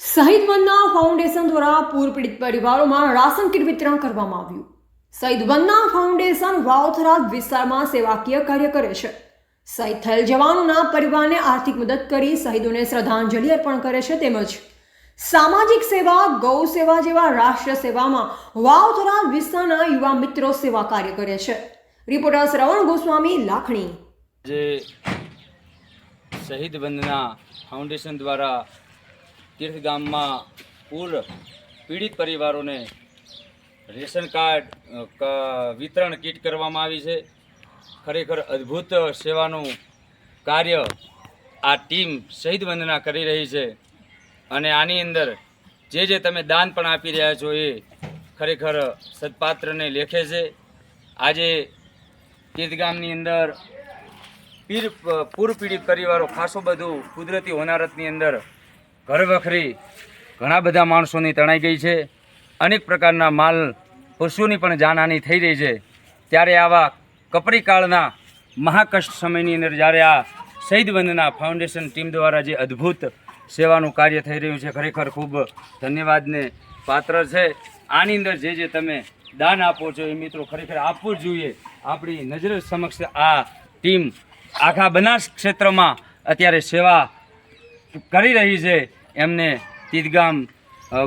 શહીદ વંદના ફાઉન્ડેશન દ્વારા પૂર પીડિત પરિવારોમાં રાશન કીટ વિતરણ કરવામાં આવ્યું. શહીદ વંદના ફાઉન્ડેશન વાવથરા વિસ્તારમાં સેવાકીય કાર્ય કરે છે. શહીદ થયેલ જવાનોના પરિવારને આર્થિક મદદ કરી શહીદોને શ્રદ્ધાંજલિ અર્પણ કરે છે તેમજ સામાજિક સેવા, ગૌ સેવા જેવા રાષ્ટ્ર સેવામાં વાવથરા વિસ્તારના યુવા મિત્રો સેવા કાર્ય કરે છે. રિપોર્ટર શ્રવણ ગોસ્વામી, લાખણી. જે શહીદ વંદના ફાઉન્ડેશન દ્વારા તીર્થ ગામમાં પૂર પીડિત પરિવારોને રેશન કાર્ડ વિતરણ કીટ કરવામાં આવી છે. ખરેખર અદ્ભુત સેવાનું કાર્ય આ ટીમ શહીદ વંદના કરી રહી છે. અને આની અંદર જે જે તમે દાન પણ આપી રહ્યા છો એ ખરેખર સદપાત્રને લેખે છે. આજે તીર્થગામની અંદર પીર, પૂર પીડિત પરિવારો, ખાસો બધું કુદરતી હોનારતની અંદર ઘર વખરી ઘણા બધા માણસોની તણાઈ ગઈ છે. અનેક પ્રકારના માલ પશુઓની પણ જાનહાની થઈ રહી છે. ત્યારે આવા કપરી કાળના મહાકષ્ટ સમયની અંદર જ્યારે આ શહીદ વંદના ફાઉન્ડેશન ટીમ દ્વારા જે અદ્ભુત સેવાનું કાર્ય થઈ રહ્યું છે, ખરેખર ખૂબ ધન્યવાદને પાત્ર છે. આની અંદર જે જે તમે દાન આપો છો એ મિત્રો ખરેખર આપવું જોઈએ. આપણી નજર સમક્ષ આ ટીમ આખા બનાસ ક્ષેત્રમાં અત્યારે સેવા કરી રહી છે. એમને તિદગામ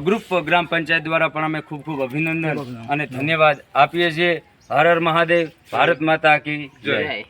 ગ્રુપ ગ્રામ પંચાયત દ્વારા પણ અમે ખૂબ ખૂબ અભિનંદન અને ધન્યવાદ આપીએ છીએ. હર હર મહાદેવ ભારત માતા કી જય.